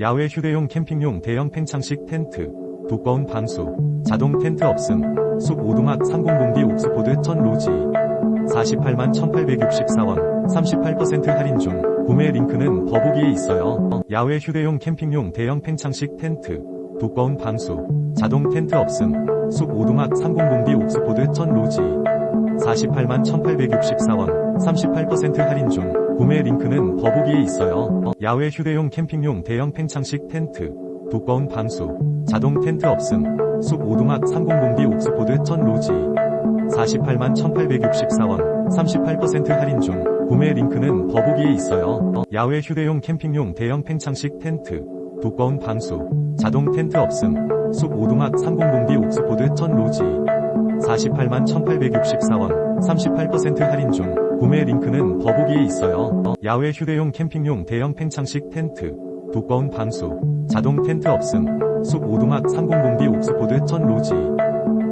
야외 휴대용 캠핑용 대형 팽창식 텐트, 두꺼운 방수, 자동 텐트 없음, 숲 오두막 300D 옥스포드 천 로지, 48만 1864원, 38% 할인 중, 구매 링크는 더보기에 있어요. 야외 휴대용 캠핑용 대형 팽창식 텐트, 두꺼운 방수, 자동 텐트 없음, 숲 오두막 300D 옥스포드 천 로지, 48만 1864원, 38% 할인 중, 구매 링크는 더보기에 있어요. 야외 휴대용 캠핑용 대형 팽창식 텐트, 두꺼운 방수, 자동 텐트 없음, 숲 오두막 300D 옥스포드 천 로지, 48만 1864원, 38% 할인 중, 구매 링크는 더보기에 있어요. 야외 휴대용 캠핑용 대형 팽창식 텐트, 두꺼운 방수, 자동 텐트 없음, 숲 오두막 300D 옥스포드 천 로지, 48만 1864원, 38% 할인 중, 구매 링크는 더보기에 있어요. 야외 휴대용 캠핑용 대형 팽창식 텐트, 두꺼운 방수, 자동 텐트 없음, 숲 오두막 300D 옥스포드 천 로지,